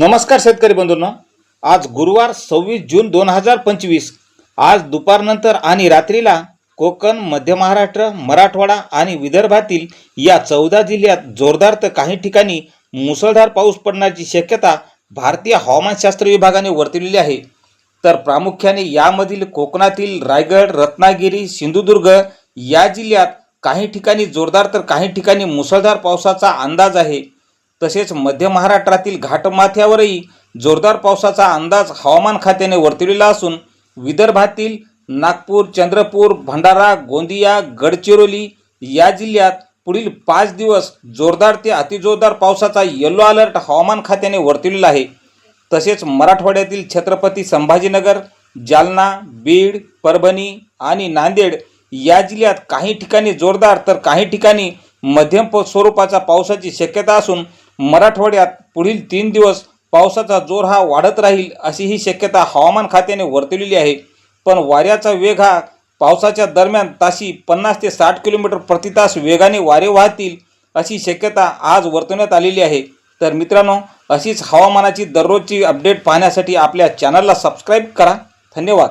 नमस्कार शेतकरी बंधूंना. आज गुरुवार सव्वीस जून दोन हजार पंचवीस. आज दुपारनंतर आणि रात्रीला कोकण मध्य महाराष्ट्र मराठवाडा आणि विदर्भातील या चौदा जिल्ह्यात जोरदार तर काही ठिकाणी मुसळधार पाऊस पडण्याची शक्यता भारतीय हवामानशास्त्र विभागाने वर्तवलेली आहे. तर प्रामुख्याने यामधील कोकणातील रायगड रत्नागिरी सिंधुदुर्ग या जिल्ह्यात काही ठिकाणी जोरदार तर काही ठिकाणी मुसळधार पावसाचा अंदाज आहे. तसेच मध्य महाराष्ट्रातील घाटमाथ्यावरही जोरदार पावसाचा अंदाज हवामान खात्याने वर्तविलेला असून विदर्भातील नागपूर चंद्रपूर भंडारा गोंदिया गडचिरोली या जिल्ह्यात पुढील पाच दिवस जोरदार ते अतिजोरदार पावसाचा येलो अलर्ट हवामान खात्याने वर्तविलेला आहे. तसेच मराठवाड्यातील छत्रपती संभाजीनगर जालना बीड परभणी आणि नांदेड या जिल्ह्यात काही ठिकाणी जोरदार तर काही ठिकाणी मध्यम स्वरूपाचा पावसाची शक्यता असून मराठवाड्यात पुढील तीन दिवस पावसाचा जोर हा वाढत राहील अशी ही शक्यता हवामान खात्याने वर्तवलेली आहे. पण वाऱ्याचा वेग हा पावसाच्या दरम्यान ताशी पन्नास ते साठ किलोमीटर प्रति तास वेगाने वारे वाहतील अशी शक्यता आज वर्तवण्यात आलेली आहे. तर मित्रांनो अशीच हवामानाची दररोजची अपडेट पाहण्यासाठी आपल्या चॅनलला सबस्क्राईब करा. धन्यवाद.